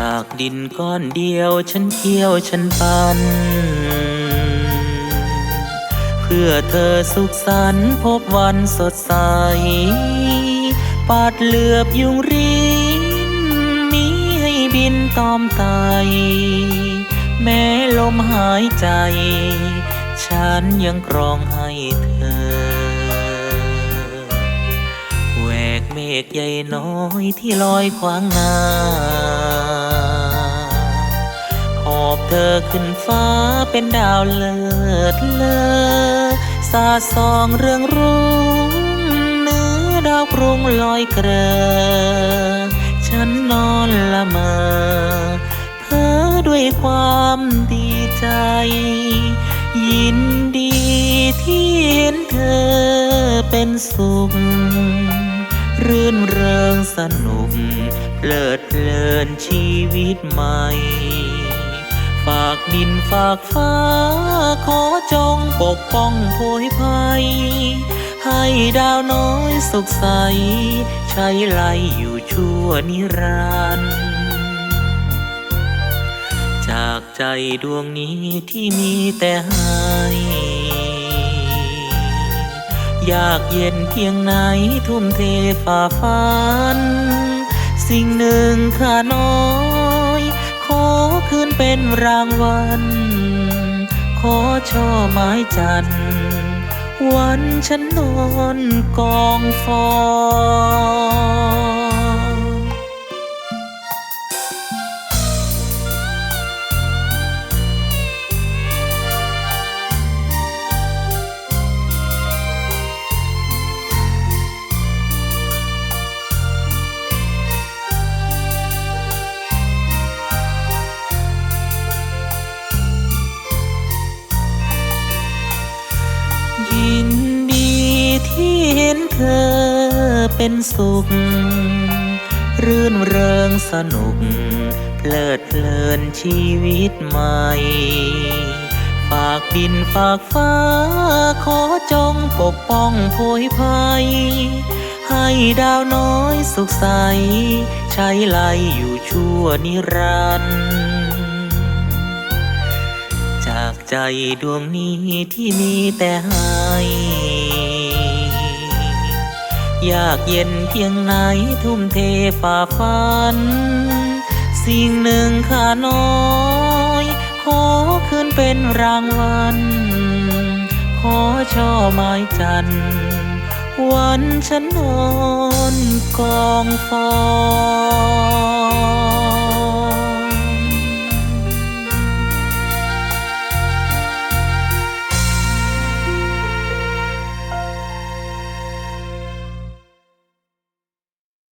จากดินก้อนเดียวฉันเคี่ยวฉันปัน เพื่อเธอสุขสันต์พบวันสดใส ปาดเหลือบยุงรินมีให้บินตอมไตแม้ลมหายใจ ฉันยังกรองให้เธอแหวกเมฆใหญ่น้อยที่ลอยขวางหน้า อบเธอขึ้นฟ้าเป็นดาวเลิศเลอสาดส่องเรื่องรุ่งเนื้อดาวกรุงลอยเกรอฉันนอนละเมอเพ้อด้วยความดีใจ ยินดีที่เห็นเธอเป็นสุขรื่นเริงสนุกเพลิดเพลินชีวิตใหม่ ฝากดินฝากฟ้า ขอจงปกป้องโพยภัย ให้ดาวน้อยสุขใส ใช้ไลอยู่ชั่วนิรันดร์จากใจดวงนี้ที่มีแต่ให้อยากเย็นเพียงไหนทุ่มเทฝ่าฟัน สิ่งหนึ่งข้าน้อย เป็นรางวัล ขอช่อไม้จันทร์วันฉันนอนกองฟอง ยินดีที่เห็นเธอเป็นสุข รื่นเริงสนุก เพลิดเพลินชีวิตใหม่ ฝากดินฝากฟ้า ขอจงปกป้องโพยภัย ให้ดาวน้อยสุขใส ใช้ไลอยู่ชั่วนิรันดร์ ใจดวงนี้ที่มีแต่ให้อยากเย็นเพียงไหนทุ่มเทฝ่าฟัน สิ่งหนึ่งข้าน้อย ขอคืนเป็นรางวัล ขอช่อไม้จันทร์วันฉันนอนกองฟอง